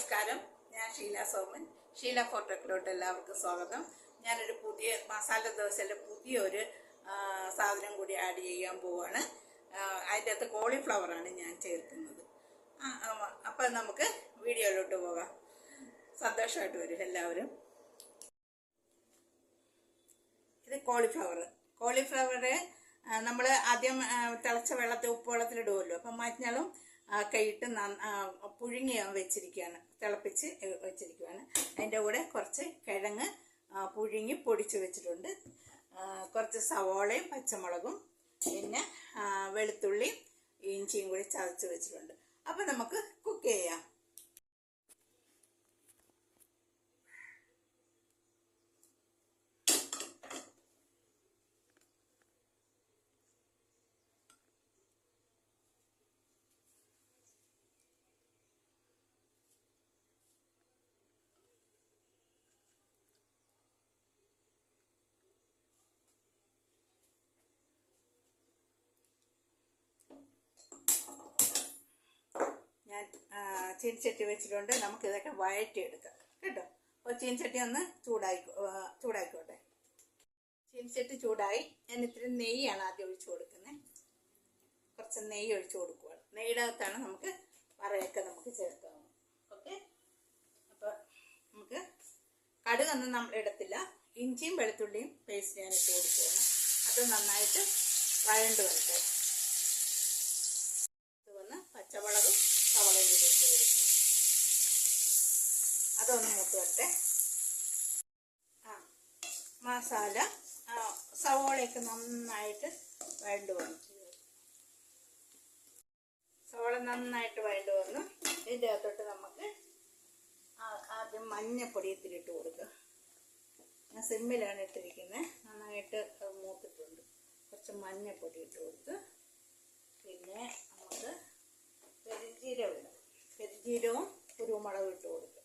നമസ്കാരം. ഞാൻ ഷീല സോമൻ. ഷീല ഫോട്ടോക്കിലോട്ട് എല്ലാവർക്കും സ്വാഗതം. ഞാനൊരു പുതിയ മസാല ദോശയിലെ പുതിയൊരു സാധനം കൂടി ആഡ് ചെയ്യാൻ പോവാണ്. അതിന്റെ അകത്ത് കോളിഫ്ലവറാണ് ഞാൻ ചേർക്കുന്നത്. അപ്പം നമുക്ക് വീഡിയോയിലോട്ട് പോകാം. സന്തോഷമായിട്ട് വരും എല്ലാവരും. ഇത് കോളിഫ്ലവർ കോളിഫ്ലവർ നമ്മൾ ആദ്യം തിളച്ച വെള്ളത്തിൽ ഉപ്പ് വെള്ളത്തിലിടുമല്ലോ അപ്പം മഞ്ഞളും ഒക്കെ കൈയിട്ട് പുഴുങ്ങി വെച്ചിരിക്കുകയാണ്. തിളപ്പിച്ച് വെച്ചിരിക്കുകയാണ്. അതിന്റെ കൂടെ കുറച്ച് കിഴങ്ങ് പുഴുങ്ങി പൊടിച്ച് വെച്ചിട്ടുണ്ട്. കുറച്ച് സവോളയും പച്ചമുളകും പിന്നെ ആ, വെളുത്തുള്ളിയും ഇഞ്ചിയും കൂടി ചതച്ച് വെച്ചിട്ടുണ്ട്. അപ്പം നമുക്ക് കുക്ക് ചെയ്യാം. ഞാൻ ചീനിച്ചട്ടി വെച്ചിട്ടുണ്ട്. നമുക്ക് ഇതൊക്കെ വഴറ്റി എടുക്കാം കേട്ടോ? അപ്പോൾ ചീനിച്ചട്ടി ഒന്ന് ചൂടായി ചൂടായിക്കോട്ടെ. ചീനിച്ചട്ടി ചൂടായി. ഞാൻ ഇത്തിരി നെയ്യാണ് ആദ്യം ഒഴിച്ചു കൊടുക്കുന്നത്. കുറച്ച് നെയ്യ് ഒഴിച്ചു കൊടുക്കുകയാണ് നെയ്യുടെ അകത്താണ് നമുക്ക് വറയൊക്കെ നമുക്ക് ചേർക്കാം ഓക്കെ? അപ്പോൾ നമുക്ക് കടുകൊന്നും നമ്മൾ ഇടത്തില്ല. ഇഞ്ചിയും വെളുത്തുള്ളിയും പേസ്റ്റ് ഞാൻ ഇട്ട് കൊടുക്കുകയാണ്. അത് നന്നായിട്ട് വഴണ്ട് വരട്ടെ. വന്ന് പച്ചമുളകും ഇട്ട് കൊടുക്കും അതൊന്ന് മൂത്ത് വരട്ടെ. ആ മസാല ആ, സവോളയൊക്കെ നന്നായിട്ട് വഴണ്ട് വന്നു. സവോള നന്നായിട്ട് വഴണ്ട് വന്നു. ഇതിന്റെ അകത്തോട്ട് നമുക്ക് ആദ്യം മഞ്ഞപ്പൊടി ഇത്തിരിട്ട് കൊടുക്കുക. ഞാൻ സിമ്മിലാണ് ഇട്ടിരിക്കുന്നത്. നന്നായിട്ട് മൂത്തിട്ടുണ്ട്. കുറച്ച് മഞ്ഞപ്പൊടി ഇട്ട് കൊടുത്ത് പിന്നെ നമുക്ക് പെരുംജീരകം ഇടാം പെരുംജീരകവും കുരുമുളക് ഇട്ട് കൊടുക്കുക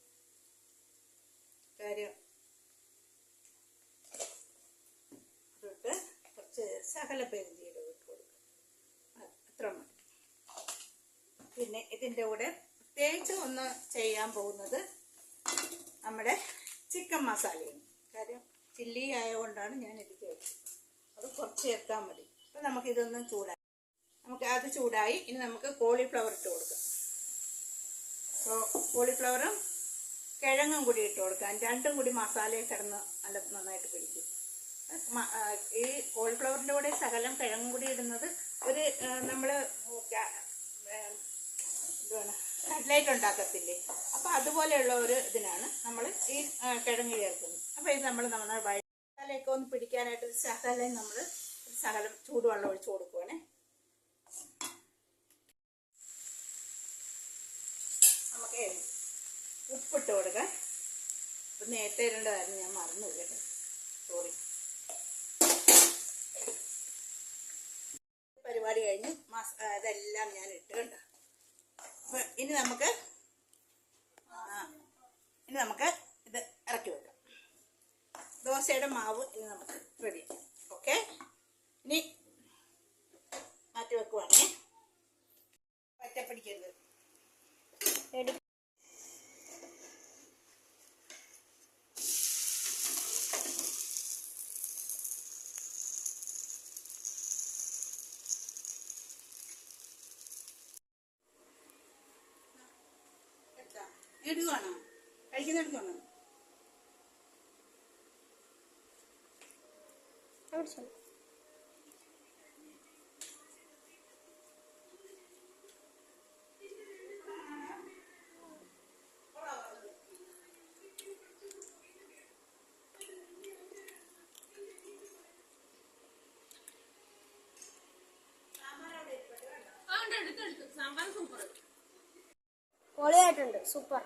കാര്യം ഇട്ടിട്ട് കുറച്ച് സകല പെരുംജീരകം ഇട്ട് കൊടുക്കുക അത്ര മതി. പിന്നെ ഇതിന്റെ കൂടെ പ്രത്യേകിച്ച് ഒന്ന് ചെയ്യാൻ പോകുന്നത് നമ്മുടെ ചിക്കൻ മസാലയാണ്. കാര്യം ചില്ലി ആയതുകൊണ്ടാണ് ഞാൻ ഇത് ചോദിച്ചത് അത് കുറച്ച് ചേർത്താൽ മതി. അപ്പം നമുക്കിതൊന്ന് ചൂടായി നമുക്ക് അത് ചൂടായി ഇനി നമുക്ക് കോളിഫ്ലവർ ഇട്ട് കൊടുക്കാം. കോളിഫ്ലവറും കിഴങ്ങും കൂടി ഇട്ട് കൊടുക്കാം രണ്ടും കൂടി മസാലയിൽ കിടന്ന് നല്ല നന്നായിട്ട് പിടിക്കും. ഈ കോളിഫ്ലവറിന്റെ കൂടെ ശകലം കിഴങ്ങും കൂടി ഇടുന്നത് ഒരു നമ്മൾ കട്ട്ലേറ്റ് ഉണ്ടാക്കത്തില്ലേ? അപ്പോൾ അതുപോലെയുള്ള ഒരു ഇതിനാണ് നമ്മൾ ഈ കിഴങ്ങ് ചേർക്കുന്നത്. അപ്പോൾ ഇത് നമ്മൾ നമ്മൾ മസാലയൊക്കെ ഒന്ന് പിടിക്കാനായിട്ട് ശകലം നമ്മൾ സകലം ചൂടുവെള്ളം ഒഴിച്ച് കൊടുക്കുവാണേ. നമുക്ക് ഉപ്പിട്ട് കൊടുക്കാം. ഇപ്പം നേരത്തെ ഇടേണ്ടതായിരുന്നു ഞാൻ മറന്നു കേട്ടോ. സോറി പരിപാടി കഴിഞ്ഞ് മസ ഇതെല്ലാം ഞാൻ ഇട്ട് കേട്ടോ അപ്പൊ ഇനി നമുക്ക് ഇനി നമുക്ക് ഇത് ഇറക്കി വെക്കാം. ദോശയുടെ മാവ് ഇനി നമുക്ക് റെഡി ഓക്കെ ഇനി മാറ്റി വെക്കുവാണേ. പറ്റപ്പിടിക്കരുത് എടുക്കുവാണോ? കഴിക്കുന്ന എടുക്കണോ പൊളിയായിട്ടുണ്ട്. സൂപ്പർ.